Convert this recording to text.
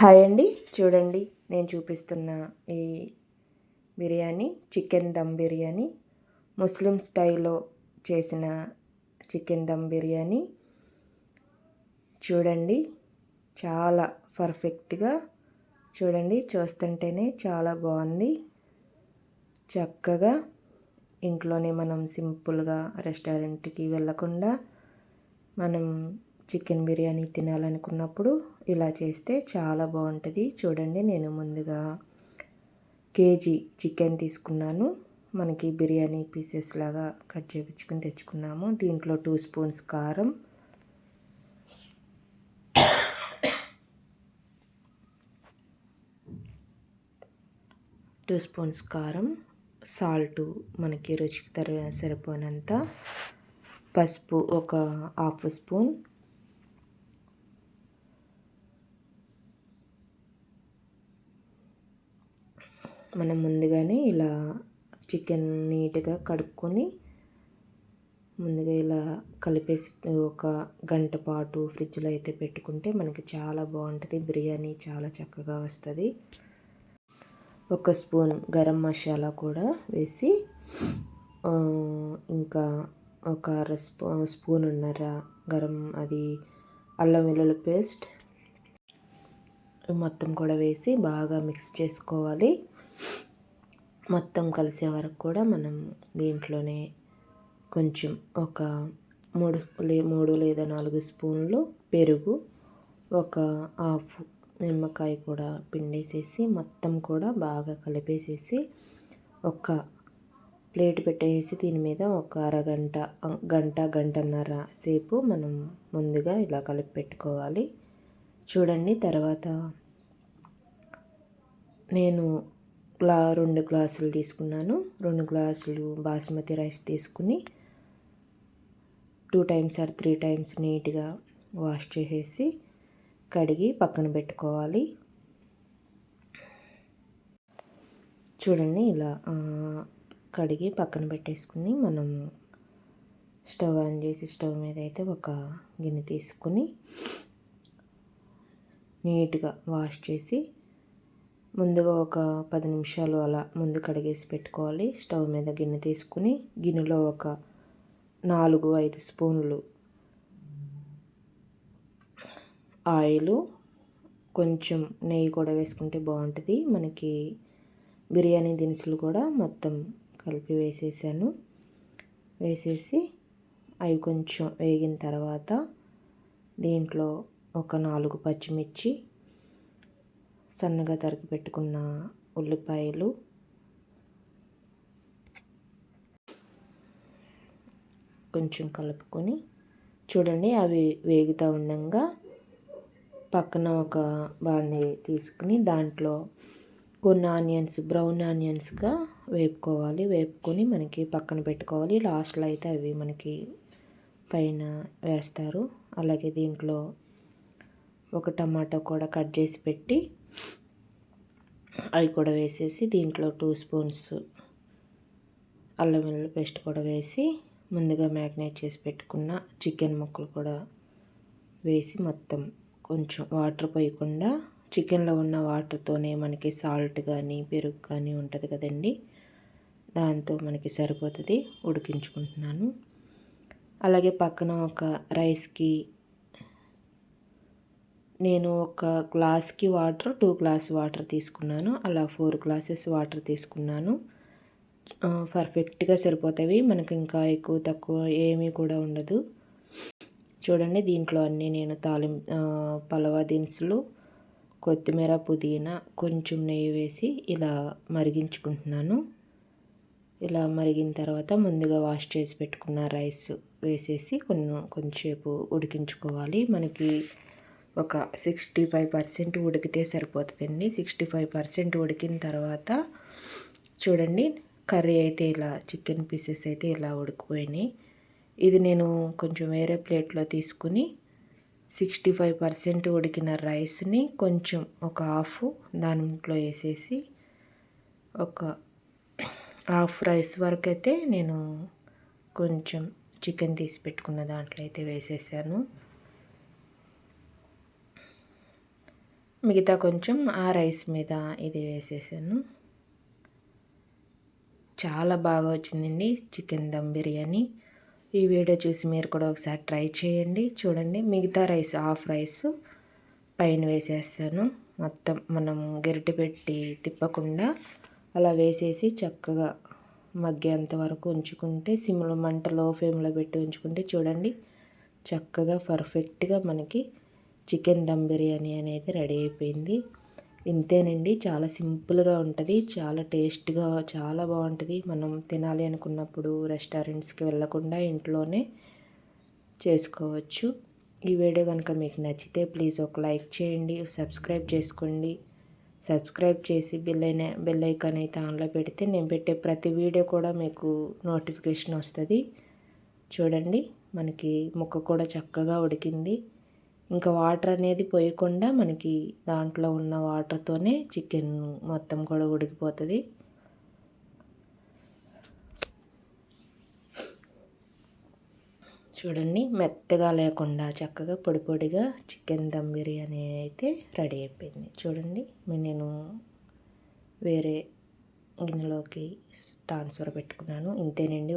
Hi అండి. చూడండి నేను చూపిస్తున్న ఈ బిర్యానీ చికెన్ దమ్ బిర్యానీ. ముస్లిం స్టైల్లో చేసిన చికెన్ దమ్ బిర్యానీ. చూడండి చాలా పర్ఫెక్ట్గా చూడండి చూస్తుంటేనే చాలా బాగుంది. చక్కగా ఇంట్లోనే మనం సింపుల్గా రెస్టారెంట్కి వెళ్ళకుండా మనం చికెన్ బిర్యానీ తినాలనుకున్నప్పుడు ఇలా చేస్తే చాలా బాగుంటుంది. చూడండి నేను ముందుగా కేజీ చికెన్ తీసుకున్నాను. మనకి బిర్యానీ పీసెస్ లాగా కట్ చేయించుకుని తెచ్చుకున్నాము. దీంట్లో టూ స్పూన్స్ కారం టూ స్పూన్స్ కారం సాల్ట్ మనకి రుచికి తర సరిపోయినంత పసుపు ఒక హాఫ్ స్పూన్ మనం ముందుగానే ఇలా చికెన్ నీట్గా కడుక్కొని ముందుగా ఇలా కలిపేసి ఒక గంట పాటు ఫ్రిడ్జ్లో అయితే పెట్టుకుంటే మనకి చాలా బాగుంటుంది. బిర్యానీ చాలా చక్కగా వస్తుంది. ఒక స్పూన్ గరం మసాలా కూడా వేసి ఇంకా ఒక అర స్పూ స్పూన్ ఉన్నర గరం అది అల్లం వెల్లుల్లి పేస్ట్ మొత్తం కూడా వేసి బాగా మిక్స్ చేసుకోవాలి. మొత్తం కలిసే వరకు కూడా మనం దీంట్లోనే కొంచెం ఒక మూడు లే మూడు లేదా నాలుగు స్పూన్లు పెరుగు ఒక హాఫ్ నిమ్మకాయ కూడా పిండేసేసి మొత్తం కూడా బాగా కలిపేసేసి ఒక ప్లేట్ పెట్టేసి దీని మీద ఒక అరగంట గంట గంటన్నర సేపు మనం ముందుగా ఇలా కలిపి పెట్టుకోవాలి. చూడండి తర్వాత నేను గ్లా రెండు గ్లాసులు తీసుకున్నాను. రెండు గ్లాసులు బాస్మతి రైస్ తీసుకుని two times or three times నీట్గా వాష్ చేసేసి కడిగి పక్కన పెట్టుకోవాలి. చూడండి ఇలా కడిగి పక్కన పెట్టేసుకుని మనం స్టవ్ ఆన్ చేసి స్టవ్ మీద అయితే ఒక గిన్నె తీసుకుని నీట్గా వాష్ చేసి ముందుగా ఒక పది నిమిషాలు అలా ముందు కడిగేసి పెట్టుకోవాలి. స్టవ్ మీద గిన్నె తీసుకుని గిన్నెలో ఒక నాలుగు ఐదు స్పూన్లు ఆయిలు కొంచెం నెయ్యి కూడా వేసుకుంటే బాగుంటుంది. మనకి బిర్యానీ దినుసులు కూడా మొత్తం కలిపి వేసేసాను. వేసేసి అవి కొంచెం వేగిన తర్వాత దీంట్లో ఒక నాలుగు పచ్చిమిర్చి సన్నగా తరిగి పెట్టుకున్న ఉల్లిపాయలు. కొంచెం కలుపుకొని చూడండి అవి వేగుతూ ఉండగా పక్కన ఒక బాణీ తీసుకుని దాంట్లో కొన్ని ఆనియన్స్ బ్రౌన్ ఆనియన్స్గా వేపుకోవాలి. వేపుకొని మనకి పక్కన పెట్టుకోవాలి. లాస్ట్లో అయితే అవి మనకి పైన వేస్తారు. అలాగే దీంట్లో ఒక టమాటో కూడా కట్ చేసి పెట్టి అవి కూడా వేసేసి దీంట్లో టూ స్పూన్స్ అల్లం వెల్లుల్లి పేస్ట్ కూడా వేసి ముందుగా మ్యాగ్నేట్ చేసి పెట్టుకున్న చికెన్ ముక్కలు కూడా వేసి మొత్తం కొంచెం వాటర్ పోయకుండా చికెన్లో ఉన్న వాటర్తోనే మనకి సాల్ట్ కానీ పెరుగు కానీ ఉంటుంది కదండి. దాంతో మనకి సరిపోతుంది. ఉడికించుకుంటున్నాను. అలాగే పక్కన ఒక రైస్కి నేను ఒక గ్లాస్కి వాటర్ టూ గ్లాస్ వాటర్ తీసుకున్నాను. అలా ఫోర్ గ్లాసెస్ వాటర్ తీసుకున్నాను. పర్ఫెక్ట్గా సరిపోతాయి. మనకి ఇంకా ఎక్కువ తక్కువ ఏమీ కూడా ఉండదు. చూడండి దీంట్లో అన్నీ నేను తాలిం పలవా దినుసులు కొత్తిమీర పుదీనా కొంచెం నెయ్యి వేసి ఇలా మరిగించుకుంటున్నాను. ఇలా మరిగిన తర్వాత ముందుగా వాష్ చేసి పెట్టుకున్న రైస్ వేసేసి కొన్ని కొంచెంసేపు ఉడికించుకోవాలి. మనకి ఒక సిక్స్టీ ఫైవ్ పర్సెంట్ ఉడికితే సరిపోతుందండి. సిక్స్టీ ఫైవ్ పర్సెంట్ ఉడికిన తర్వాత చూడండి కర్రీ అయితే ఇలా చికెన్ పీసెస్ అయితే ఇలా ఉడికిపోయినాయి. ఇది నేను కొంచెం వేరే ప్లేట్లో తీసుకుని సిక్స్టీ ఫైవ్ పర్సెంట్ ఉడికిన రైస్ని కొంచెం ఒక హాఫ్ దాంట్లో వేసేసి ఒక హాఫ్ రైస్ వరకు అయితే నేను కొంచెం చికెన్ తీసి పెట్టుకున్న దాంట్లో అయితే వేసేసాను. మిగతా కొంచెం ఆ రైస్ మీద ఇది వేసేసాను. చాలా బాగా వచ్చిందండి చికెన్ దమ్ బిర్యానీ. ఈ వీడియో చూసి మీరు కూడా ఒకసారి ట్రై చేయండి. చూడండి మిగతా రైస్ హాఫ్ రైస్ పైన వేసేస్తాను. మొత్తం మనం గరిటె పెట్టి తిప్పకుండా అలా వేసేసి చక్కగా మగ్గేంత వరకు ఉంచుకుంటే సిమ్లో మంట లో ఫ్లేమ్లో పెట్టి ఉంచుకుంటే చూడండి చక్కగా పర్ఫెక్ట్గా మనకి చికెన్ దమ్ బిర్యానీ అనేది రెడీ అయిపోయింది. ఇంతేనండి చాలా సింపుల్గా ఉంటుంది చాలా టేస్ట్గా చాలా బాగుంటుంది. మనం తినాలి అనుకున్నప్పుడు రెస్టారెంట్స్కి వెళ్ళకుండా ఇంట్లోనే చేసుకోవచ్చు. ఈ వీడియో కనుక మీకు నచ్చితే ప్లీజ్ ఒక లైక్ చేయండి సబ్స్క్రైబ్ చేసుకోండి. సబ్స్క్రైబ్ చేసి బెల్ అయిన బెల్ ఐకాన్ అయితే ఆన్లో పెడితే నేను పెట్టే ప్రతి వీడియో కూడా మీకు నోటిఫికేషన్ వస్తుంది. చూడండి మనకి ముక్క కూడా చక్కగా ఉడికింది. ఇంకా వాటర్ అనేది పోయకుండా మనకి దాంట్లో ఉన్న వాటర్తోనే చికెన్ మొత్తం కూడా ఉడికిపోతుంది. చూడండి మెత్తగా లేకుండా చక్కగా పొడి పొడిగా చికెన్ దమ్ బిర్యానీ అయితే రెడీ అయిపోయింది. చూడండి నేను వేరే గిన్నెలోకి ట్రాన్స్ఫర్ పెట్టుకున్నాను. ఇంతేనండి.